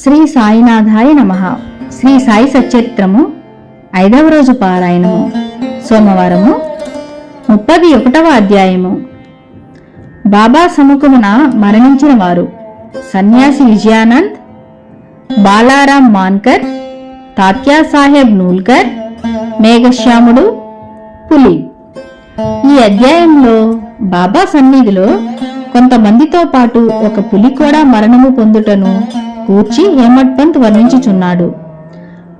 శ్రీ సాయినాథాయ నమ. శ్రీ సాయి సచరిత్రము ఐదవ రోజు పారాయణము. సోమవారము ముప్పది ఒకటవ అధ్యాయము. బాబా సముఖమున మరణించిన వారు సన్యాసి విజయానంద్ బాలారాం మాన్కర్ తాత్యా సాహెబ్ నూల్కర్ మేఘశ్యాముడు పులి. ఈ అధ్యాయంలో బాబా సన్నిధిలో కొంతమందితో పాటు ఒక పులి కూడా మరణము పొందుటను కూర్చి హేమట్ పంత్ వర్ణించుచున్నాడు.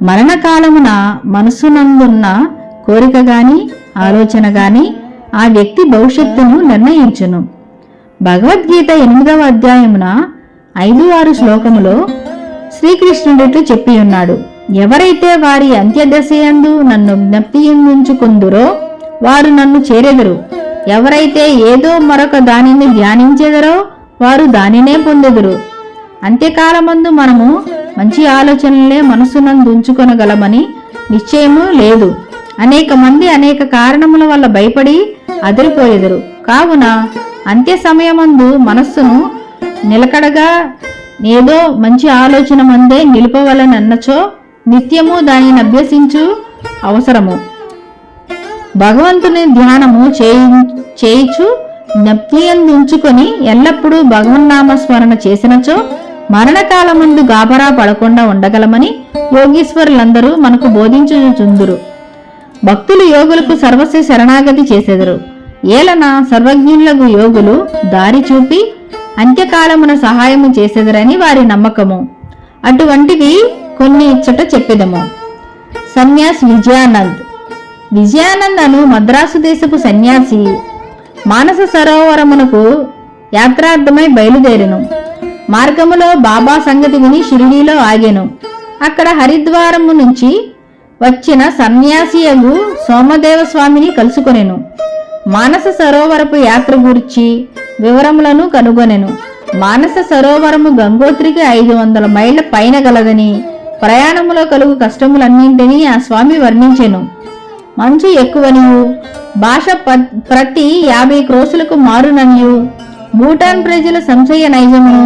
మరణకాలమున మనసునందున్న కోరిక గాని ఆలోచన గాని ఆ వ్యక్తి భవిష్యత్తును నిర్ణయించును. భగవద్గీత ఎనిమిదవ అధ్యాయమున ఐదు ఆరు శ్లోకములో శ్రీకృష్ణుడిట్లు చెప్పి ఉన్నాడు ఎవరైతే వారి అంత్యదశయందు నన్ను జ్ఞప్తించుకుందురో వారు నన్ను చేరెదరు. ఎవరైతే ఏదో మరొక దానిని ధ్యానించెదరో వారు దానినే పొందెదరు. అంత్యకాలమందు మనము మంచి ఆలోచనలే మనసునందు ఉంచుకొనగలమని నిశ్చయము లేదు. అనేక మంది అనేక కారణముల వల్ల భయపడి అదిరిపోయేదరు. కావున అంత్య సమయమందు మనస్సును నిలకడగా ఏదో మంచి ఆలోచన మందే నిలుపవలనన్నచో నిత్యము దానిని అభ్యసించు అవసరము. భగవంతుని ధ్యానము చేయి చేయిచు జ్ఞప్తియందుంచుకొని ఎల్లప్పుడూ భగవన్నామస్మరణ చేసినచో మరణకాలమందు గాబరా పడకుండా ఉండగలమని యోగీశ్వరులందరూ మనకు బోధించుచుందురు. భక్తులు యోగులకు సర్వస్వ శరణాగతి చేసెదరు. ఏలన సర్వజ్ఞులకు యోగులు దారి చూపి అంత్యకాలమున సహాయము చేసెదరని వారి నమ్మకము. అటువంటివి కొన్ని ఇచ్చట చెప్పెదము. సన్యాస్ విజయానంద్. విజయానంద్ అను మద్రాసు దేశపు సన్యాసి. మానస సరోవరమునకు యాత్రార్థమై బయలుదేరిను. మార్గములో బాబా సంగతి విని షిరిడీలో ఆగెను. అక్కడ హరిద్వారము నుంచి వచ్చిన సన్యాసియగు సోమదేవ స్వామిని కలుసుకొనెను. మానస సరోవరపు యాత్ర గురించి వివరములను కనుగొనెను. మానస సరోవరము గంగోత్రికి ఐదు వందల మైళ్ళ పైన గలదని ప్రయాణములో కలుగు కష్టములన్నింటినీ ఆ స్వామి వర్ణించెను. మంచు ఎక్కువనియు భాష ప- ప్రతి యాభై క్రోసులకు మారుననియు భూటాన్ ప్రజల సంశయ నైజమును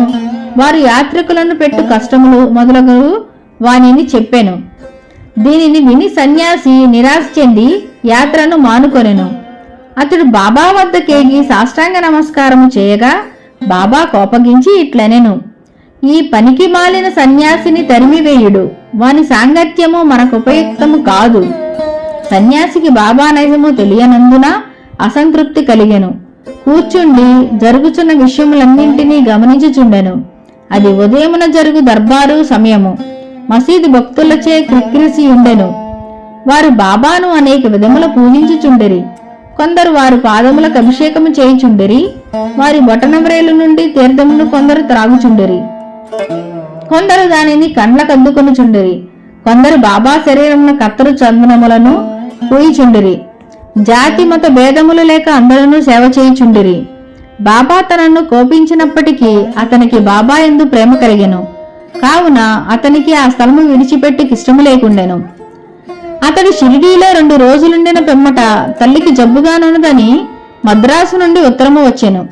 వారు యాత్రికులను పెట్టు కష్టములు మొదలగు వానిని చెప్పాను. దీనిని విని సన్యాసి నిరాశ చెంది యాత్రను మానుకొనెను. అతడు బాబా వద్దకేగి సాష్టాంగ నమస్కారము చేయగా బాబా కోపగించి ఇట్లనెను. ఈ పనికి మాలిన సన్యాసిని తరిమివేయుడు. వాని సాంగత్యము మనకు ఉపయుక్తము కాదు. సన్యాసికి బాబా నైజము తెలియనందున అసంతృప్తి కలిగెను. కూర్చుండి జరుగుచున్న విషయములన్నింటినీ గమనించుచుండెను. అది ఉదయమున జరుగు దర్బారు సమయము. మసీదు భక్తులచే క్రిక్కిరిసి ఉండెను. వారు బాబాను అనేక విధముల పూజించుచుండిరి. కొందరు వారు పాదములకు అభిషేకము చేయుచుండిరి. వారి బొటనవ్రేలు నుండి తీర్థమును కొందరు త్రాగుచుండిరి. కొందరు దానిని కండ్లకద్దుకొనుచుండిరి కొందరు బాబా శరీరమున కత్తరు చందనములను పూయిచుండిరి. జాతి మత భేదములు లేక అందరూ సేవ చేయుచుండిరి. బాబా తనను కోపించినప్పటికీ అతనికి బాబా ఎందు ప్రేమ కలిగెను. కావున అతనికి ఆ స్థలము విడిచిపెట్టి ఇష్టము లేకుండెను. అతడు షిరిడీలో రెండు రోజులుండిన పిమ్మట తల్లికి జబ్బుగానున్నదని మద్రాసు నుండి ఉత్తరము వచ్చెను.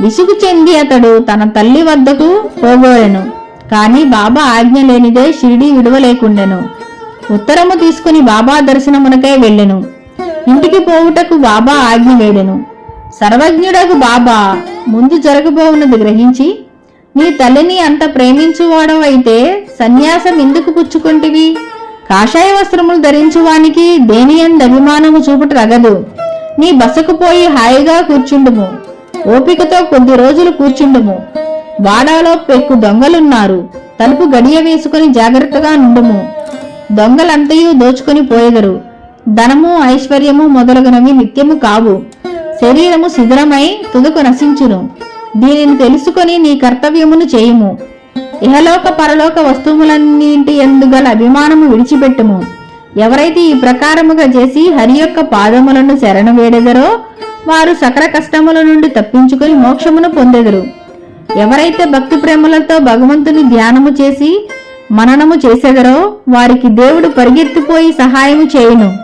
విసుగు చెంది అతడు తన తల్లి వద్దకు పోగోరెను కాని బాబా ఆజ్ఞ లేనిదే షిరిడీ విడవలేకుండెను. ఉత్తరము తీసుకుని బాబా దర్శనమునకై వెళ్ళెను. ఇంటికి పోవుటకు బాబా ఆజ్ఞ వేడెను. సర్వజ్ఞుడకు బాబా ముందు జరగబోవున్నది గ్రహించి నీ తల్లిని అంత ప్రేమించువాడవైతే సన్యాసం ఎందుకు పుచ్చుకుంటివి? కాషాయ వస్త్రములు ధరించువానికి దేని అంద అభిమానము చూపుట రగదు నీ బసకు పోయి హాయిగా కూర్చుండుము. ఓపికతో కొద్ది రోజులు కూర్చుండుము. వాడాలో పెక్కు దొంగలున్నారు. తలుపు గడియ వేసుకుని జాగ్రత్తగా నుండుము. దొంగలంతయు దోచుకొని పోయెదరు. ధనము ఐశ్వర్యము మొదలగునవి నిత్యము కావు. శరీరము శిథిరమై తుదకు నశించును. దీనిని తెలుసుకొని నీ కర్తవ్యమును చేయుము. ఇహలోక పరలోక వస్తువులన్నింటి ఎందుగల అభిమానము విడిచిపెట్టుము. ఎవరైతే ఈ ప్రకారముగా చేసి హరి యొక్క పాదములను శరణ వేడెదరో వారు సకల కష్టముల నుండి తప్పించుకొని మోక్షమును పొందెదరు. ఎవరైతే భక్తి ప్రేమలతో భగవంతుని ధ్యానము చేసి మననము చేసెదరో వారికి దేవుడు పరిగెత్తిపోయి సహాయము చేయును.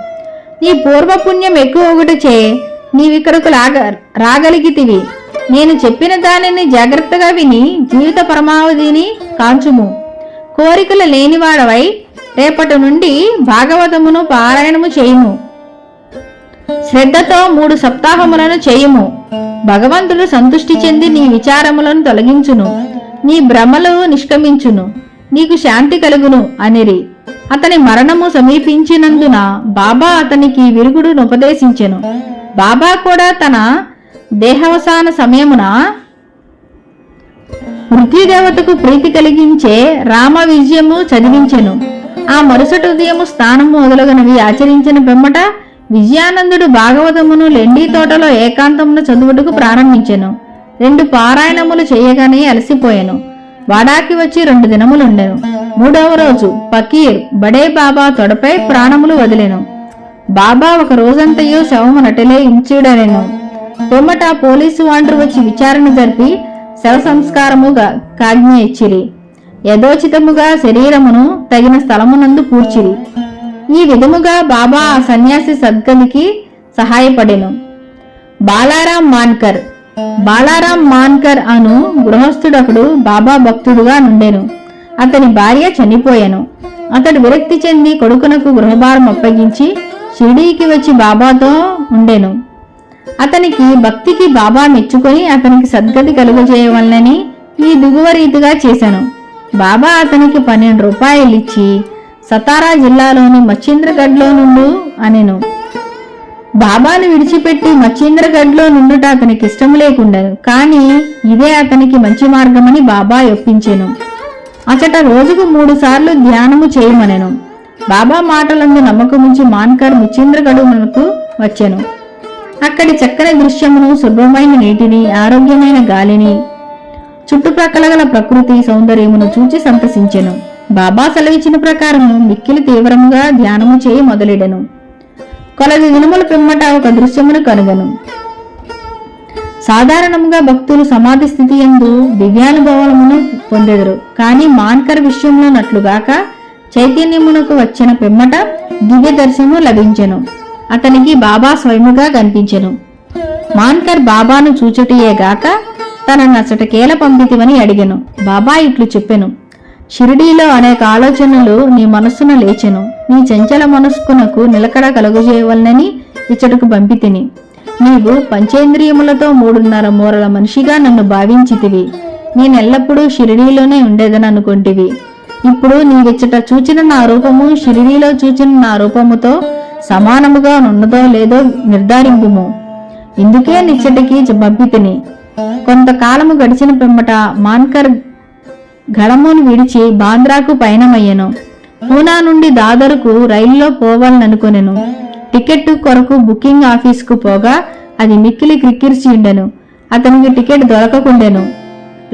నీ పూర్వపుణ్యం ఎక్కువ ఒకటిచే నీవిక్కడకు రాగ రాగలిగితివి. నేను చెప్పిన దానిని జాగ్రత్తగా విని జీవిత పరమావధిని కాంచుము. కోరికలు లేనివాడవై రేపటి నుండి భాగవతమును పారాయణము చేయుము. శ్రద్ధతో మూడు సప్తాహములను చేయుము. భగవంతుడు సంతుష్టి చెంది నీ విచారములను తొలగించును. నీ భ్రమలు నిష్క్రమించును. నీకు శాంతి కలుగును అనిరి. అతని మరణము సమీపించినందున బాబా అతనికి విరుగుడును ఉపదేశించెను. బాబా కూడా తన దేహావసాన సమయమున మృత్యుదేవతకు ప్రీతి కలిగించే రామ విజయము చదివించెను. ఆ మరుసటి ఉదయము స్థానము మొదలగునవి ఆచరించిన పిమ్మట విజయానందుడు భాగవతమును లెండి తోటలో ఏకాంతమును చదువుటకు ప్రారంభించెను. రెండు పారాయణములు చేయగానే అలసిపోయాను. వాడాకి వచ్చి రెండు దినములుండెను. మూడవ రోజు పకీర్ బడే బాబా తొడపై ప్రాణములు వదిలేను. బాబా ఒక రోజంతయు శవము నటిలే ఇంచుడనెను పిమ్మట పోలీసు వాండ్రు వచ్చి విచారణ జరిపి శవ సంస్కారముగా కాజ్ఞ ఇచ్చిరి. యథోచితముగా శరీరమును తగిన స్థలమునందు పూడ్చిరి. ఈ విధముగా బాబా ఆ సన్యాసి సద్గతికి సహాయపడెను. బాలారాం మాన్కర్ బాలారాం మాన్కర్ అను గృహస్థుడొకడు బాబా భక్తుడుగా నుండెను. అతని భార్య చనిపోయాను. అతడు విరక్తి చెంది కొడుకునకు గృహభారం అప్పగించి షిరిడీకి వచ్చి బాబాతో ఉండెను. అతనికి భక్తికి బాబా మెచ్చుకొని అతనికి సద్గతి కలుగజేయవలనని ఈ దిగువ రీతిగా చేశాను బాబా అతనికి పన్నెండు రూపాయలు ఇచ్చి సతారా జిల్లాలోని మచ్చింద్రగఢ్లో నుండు అనెను. బాబాను విడిచిపెట్టి మచ్చింద్రగఢ్లో నుండుట అతనికి ఇష్టం లేకుండను. కానీ ఇదే అతనికి మంచి మార్గమని బాబా ఒప్పించెను. అచట రోజుకు మూడు సార్లు ధ్యానము చేయమనెను. బాబా మాటలందు నమ్మకముంచి మాన్కర్ ముచ్చింద్రగఢునకు వచ్చెను. అక్కడి చక్కని దృశ్యమును శుభ్రమైన నీటిని ఆరోగ్యమైన గాలిని చుట్టుప్రక్కల గల ప్రకృతి సౌందర్యమును చూచి సంతసించెను. బాబా సెలవిచ్చిన ప్రకారము మిక్కిలి తీవ్రముగా ధ్యానము చేయి మొదలెడెను. కొలది దినముల పిమ్మట ఒక దృశ్యమును కనుగొను. సాధారణంగా భక్తులు సమాధి స్థితి ఎందు దివ్యానుభవమును పొందెదరు. కానీ మాన్కర్ విషయంలో నట్లుగాక చైతన్యమునకు వచ్చిన పిమ్మట దివ్య దర్శనము లభించెను. అతనికి బాబా స్వయముగా కనిపించెను. మాన్కర్ బాబాను చూచుటియేగాక తన నచ్చటకేల పంపితివని అడిగెను. బాబా ఇట్లు చెప్పెను. షిరిడీలో అనేక ఆలోచనలు నీ మనస్సున లేచెను. నీ చంచల మనస్కునకు నిలకడ కలుగజేయవలనని ఇచ్చటకు పంపితిని. నీవు పంచేంద్రియములతో మూడున్నర మూరల మనిషిగా నన్ను భావించితివి. నేనెల్లప్పుడూ షిరిడీలోనే ఉండేదని అనుకుంటివి ఇప్పుడు నీవిచ్చట చూచిన నా రూపము షిరిడీలో చూచిన నా రూపముతో సమానముగా ఉన్నదో లేదో నిర్ధారింపుము. ఇందుకే నిచ్చటికి పంపితిని. కొంతకాలము గడిచిన పిమ్మట మాన్కర్ గళమును విడిచి బాంద్రాకు పయనమయ్యను. పూనా నుండి దాదరుకు రైల్లో పోవాలనుకొనెను టికెట్ కొరకు బుకింగ్ ఆఫీస్కు పోగా అది మిక్కిలి క్రిక్కిరిచి ఉండెను అతనికి టికెట్ దొరకకుండెను.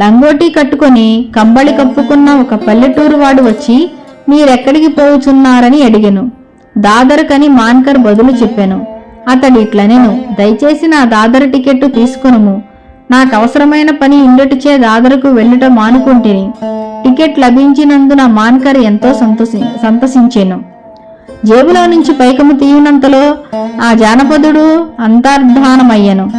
లంగోటీ కట్టుకొని కంబళి కప్పుకున్న ఒక పల్లెటూరు వాడు వచ్చి మీరెక్కడికి పోవుచున్నారని అడిగాను. దాదరుకని మాన్కర్ బదులు చెప్పాను. అతడు ఇట్లనెను దయచేసి నా దాదరు టికెట్టు తీసుకునుము. నాకు అవసరమైన పని ఇండటిచే దాదరకు వెళ్ళుట మానుకుంటిని. టికెట్ లభించినందున మాన్కర్ ఎంతో సంతోషి సంతసించాను. జేబులో నుంచి పైకము తీయునంతలో ఆ జానపదుడు అంతర్ధానమయ్యాను.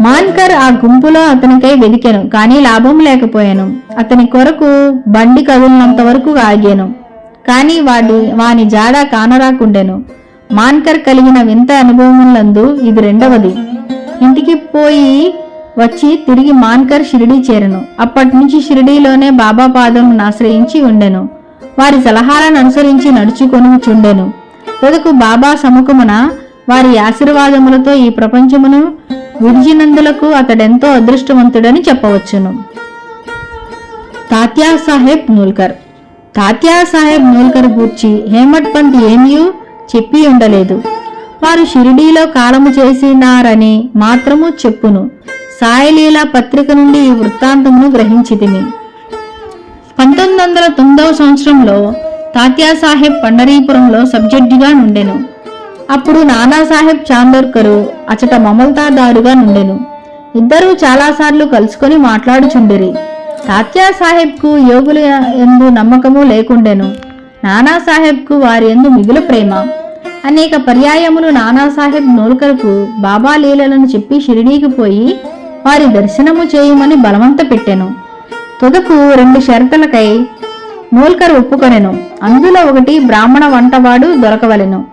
మాన్కర్ ఆ గుంపులో అతనికై వెదికాను కానీ లాభం లేకపోయాను. అతని కొరకు బండి కదిలినంత వరకు ఆగాను. కానీ వాడి వాని జాడ కానరాకుండెను. మాన్కర్ కలిగిన వింత అనుభవములందు ఇది రెండవది. ఇంటికి పోయి వచ్చి తిరిగి మాన్కర్ షిరిడీ చేరను. అప్పటి నుంచి షిరిడీలోనే బాబా పాదమును ఆశ్రయించి ఉండెను. వారి సలహాలను అనుసరించి నడుచుకొని చుండెను తుదకు బాబా సముఖమున వారి ఆశీర్వాదములతో ఈ ప్రపంచమును విడిచినందులకు అతడెంతో అదృష్టవంతుడని చెప్పవచ్చును. తాత్యా సాహెబ్ నూల్కర్. తాత్యా సాహెబ్ నూల్కర్ గూర్చి హేమట్ పంత్ ఏమీ చెప్పి ఉండలేదు. వారు షిరిడీలో కాలము చేసినారని మాత్రము చెప్పును. సాయిలీల పత్రిక నుండి ఈ వృత్తాంతమును గ్రహించితిని పంతొమ్మిది వందల తొమ్మిదవ సంవత్సరంలో తాత్యాసాహెబ్ పండరీపురంలో సబ్జెక్టుగా నుండెను. అప్పుడు నానాసాహెబ్ చాందోర్కరు అచట మమల్తాదారుగా నుండెను. ఇద్దరూ చాలాసార్లు కలుసుకొని మాట్లాడుచుండిరి. తాత్యాసాహెబ్కు యోగుల ఎందు నమ్మకము లేకుండెను. నానాసాహెబ్కు వారి ఎందు మిగులు ప్రేమ. అనేక పర్యాయములు నానాసాహెబ్ నోల్కర్కు బాబా లీలలను చెప్పి షిరిడీకి పోయి వారి దర్శనము చేయమని బలవంత పెట్టెను. తుదకు రెండు షరతులకై మూల్కర్ ఒప్పుకొనెను. అందులో ఒకటి బ్రాహ్మణ వంటవాడు దొరకవలెను.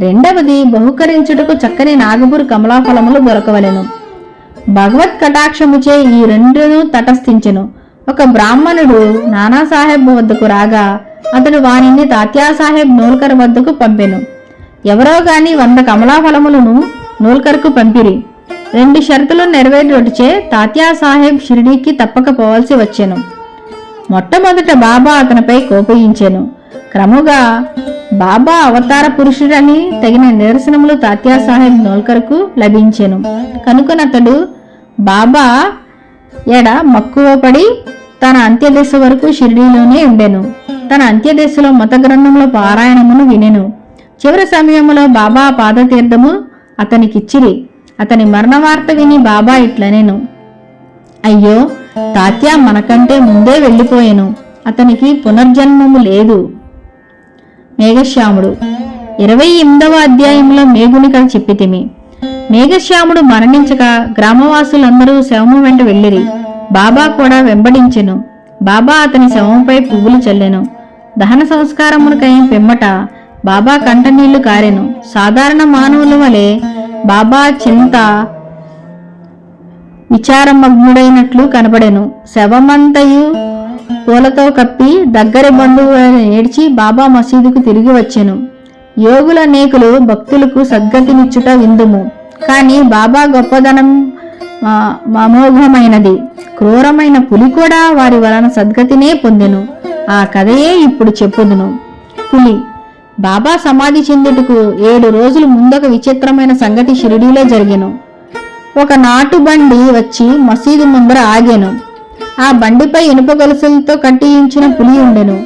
రెండవది బహుకరించుటకు చక్కని నాగపూర్ కమలాఫలములు దొరకవలెను. భగవత్ కటాక్షముచే ఈ రెండును తటస్థించెను. ఒక బ్రాహ్మణుడు నానాసాహెబ్ వద్దకు రాగా అతడు వానిని తాత్యాసాహెబ్ నూల్కర్ వద్దకు పంపెను. ఎవరో గాని వంద కమలాఫలములను నూల్కర్కు పంపిరి. రెండు షరతులు నెరవేరుటచే తాత్యాసాహెబ్ షిరిడీకి తప్పక పోవాల్సి వచ్చాను. మొట్టమొదట బాబా అతనిపై కోపగించాను. క్రముగా బాబా అవతార పురుషుడని తగిన నిదర్శనములు తాత్యాసాహెబ్ నోల్కర్కు లభించెను. కనుకనతడు బాబా ఎడ మక్కువపడి తన అంత్యదశ వరకు షిరిడీలోనే ఉండెను. తన అంత్యదశలో మత గ్రంథంలో పారాయణమును వినెను. చివరి సమయంలో బాబా పాదతీర్థము అతనికిచ్చిరి. అతని మరణవార్త విని బాబా ఇట్లనెను. అయ్యో తాత్య మనకంటే ముందే వెళ్ళిపోయాను. అతనికి పునర్జన్మము లేదు. మేఘశ్యాముడు ఇరవై ఎనిమిదవ అధ్యాయంలో మేఘుని కథ చెప్పితిమి. మేఘశ్యాముడు మరణించక గ్రామవాసులందరూ శవము వెంట వెళ్ళిరి. బాబా కూడా వెంబడించెను. బాబా అతని శవంపై పువ్వులు చల్లెను. దహన సంస్కారమునకై పిమ్మట బాబా కంటనీళ్ళు కారెను. సాధారణ మానవుల వలె బాబా చింత విచారమగ్నుడైనట్లు కనబడెను. శవమంతయు పూలతో కప్పి దగ్గరి బంధువులను ఏడ్చి బాబా మసీదుకు తిరిగి వచ్చెను. యోగుల నేకులు భక్తులకు సద్గతినిచ్చుట విందుము. కానీ బాబా గొప్పదనం అమోఘమైనది క్రూరమైన పులి కూడా వారి వలన సద్గతినే పొందెను. ఆ కథయే ఇప్పుడు చెప్పుదును. పులి బాబా సమాధి చెందుటకు ఏడు రోజుల ముందొక విచిత్రమైన సంగతి షిరిడీలో జరిగాను. ఒక నాటు బండి వచ్చి మసీదు ముందర ఆగాను. ఆ బండిపై ఇనుప గొలుసులతో కట్టించిన పులి ఉండెను.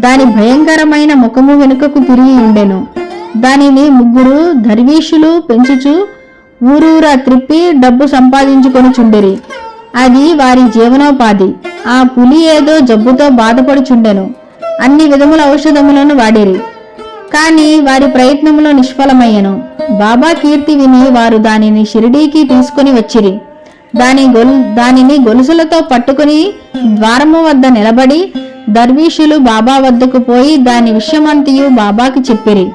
దాని భయంకరమైన ముఖము వెనుకకు తిరిగి ఉండెను. దానిని ముగ్గురు దర్వీషులు పెంచుచు ఊరూరా త్రిప్పి డబ్బు సంపాదించుకొని చుండిరి. అది వారి జీవనోపాధి. ఆ పులి ఏదో జబ్బుతో బాధపడుచుండెను. అన్ని విధముల ఔషధములను వాడిరి. కానీ వారి ప్రయత్నములో నిష్ఫలమయ్యను. బాబా కీర్తి విని వారు దానిని షిరిడీకి తీసుకుని వచ్చిరి. దాని గొలు దానిని గొలుసులతో పట్టుకుని ద్వారము వద్ద నిలబడి దర్వీషులు బాబా వద్దకు పోయి దాని విషయమంతయు బాబాకి చెప్పిరి.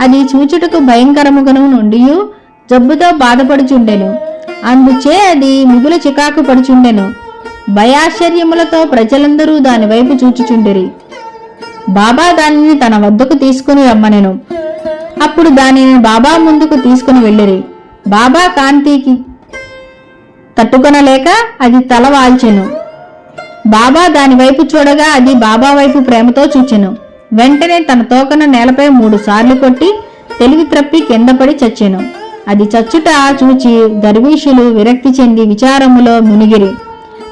అది చూచుటకు భయంకరముగను నుండి జబ్బుతో బాధపడుచుండెను. అందుచే అది మిగులు చికాకు పడుచుండెను. భయాశ్చర్యములతో ప్రజలందరూ దాని వైపు చూచుచుండిరి. బాబా దానిని తన వద్దకు తీసుకుని రమ్మనెను. అప్పుడు దానిని బాబా ముందుకు తీసుకుని వెళ్ళిరి. బాబా కాంతికి తట్టుకొనలేక అది తల వాల్చెను. బాబా దాని వైపు చూడగా అది బాబా వైపు ప్రేమతో చూచెను. వెంటనే తన తోకను నేలపై మూడు సార్లు కొట్టి తెలివి త్రప్పి కింద పడి చచ్చెను. అది చచ్చుట చూచి దర్వీషులు విరక్తి చెంది విచారములో మునిగిరి.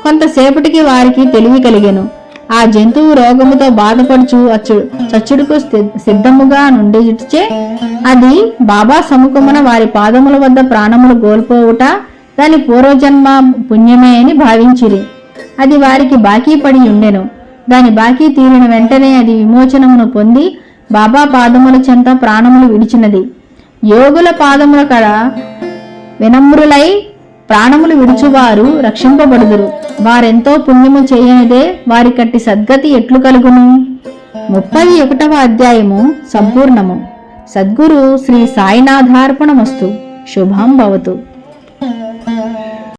కొంతసేపటికి వారికి తెలివి కలిగెను. ఆ జంతువు రోగముతో బాధపడుచు అచ్చు చచ్చుడుకు సిద్ధముగా నుండిచే అది బాబా సముఖమున వారి పాదముల వద్ద ప్రాణములు కోల్పోవుట దాని పూర్వజన్మ పుణ్యమే అని భావించిరి. అది వారికి బాకీ పడి ఉండెను. దాని బాకీ తీరిన వెంటనే అది విమోచనమును పొంది బాబా పాదముల చెంత ప్రాణములు విడిచినది. యోగుల పాదముల కడ వినమ్రులై ప్రాణములు విడుచువారు రక్షింపబడుదురు. వారెంతో పుణ్యము చేయనిదే వారి కట్టి సద్గతి ఎట్లు కలుగును? ముప్పై ఒకటవ అధ్యాయము సంపూర్ణము. సద్గురు శ్రీ సాయినాథార్పణమస్తు. శుభం భవతు